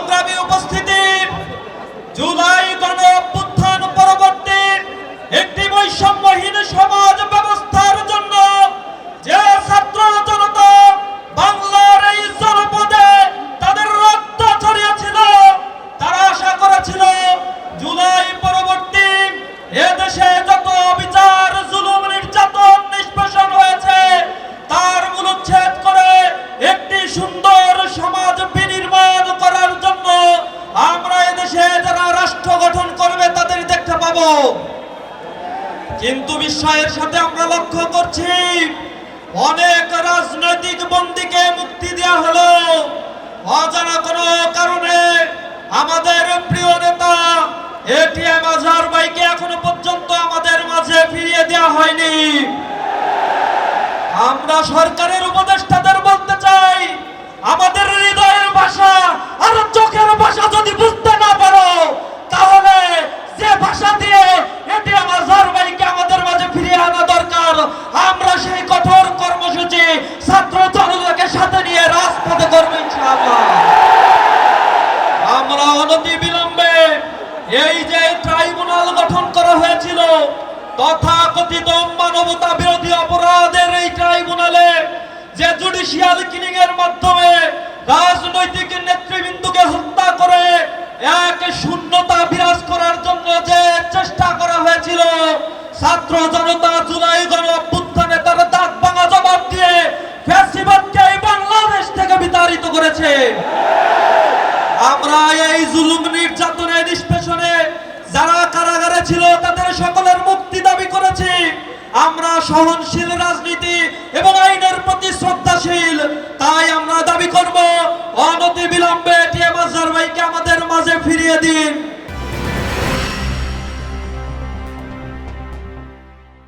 সংগ্রামী উপস্থিতি, জুলাই গণ অভ্যুত্থান পরবর্তী একটি বৈষম্যহীন সমাজ ব্যবস্থার জন্য যে ছাত্র জনতা বাংলার এই জনপদে তাদের রক্ত ছড়িয়েছিল, তারা আশা করেছিল জুলাই পরবর্তী এদেশে যত বিচার, জুলুম, নির্যাতন, নিষ্পেষণ হয়েছে, তার মূলচ্ছেদ করে একটি সুন্দর সমাজ বিনির্মাণ করা আমরা এদেশে যারা রাষ্ট্র গঠন করবে, তাদের দেখতে পাব। কিন্তু বিস্ময়ের সাথে আমরা লক্ষ্য করছি, অনেক রাজনৈতিক বন্দীকে মুক্তি দেওয়া হলো। অজানা কোনো কারণে আমাদের প্রিয় নেতা এটিএম আজহার ভাইকে এখনও পর্যন্ত আমাদের মাঝে ফিরিয়ে দেওয়া হয়নি। আমরা সরকারের উপদেষ্টাদের বলতে চাই, আমাদের হৃদয়ের ভাষা সেই কঠোর কর্মসূচি ছাত্র জনতাকে সাথে নিয়ে রাজপথে করব ইনশাআল্লাহ। আমরা অনতি বিলম্বে এই যে ট্রাইব্যুনাল গঠন করা হয়েছিল, তথাকথিত মানবতা বিরোধী অপরাধের এই ট্রাইব্যুনালে যে জুডিশিয়াল কিলিং এর মাধ্যমে রাজনৈতিক নেতৃবৃন্দকে হত্যা করে এক শূন্যতা বিরাজ করার জন্য যে চেষ্টা করা হয়েছিল, ছাত্র জনতা আমরা এই জুলুম নির্যাতনের নিষ্পেষণে যারা কারাগারে ছিল, তাদের সকলের মুক্তি দাবি করেছি। আমরা সহনশীল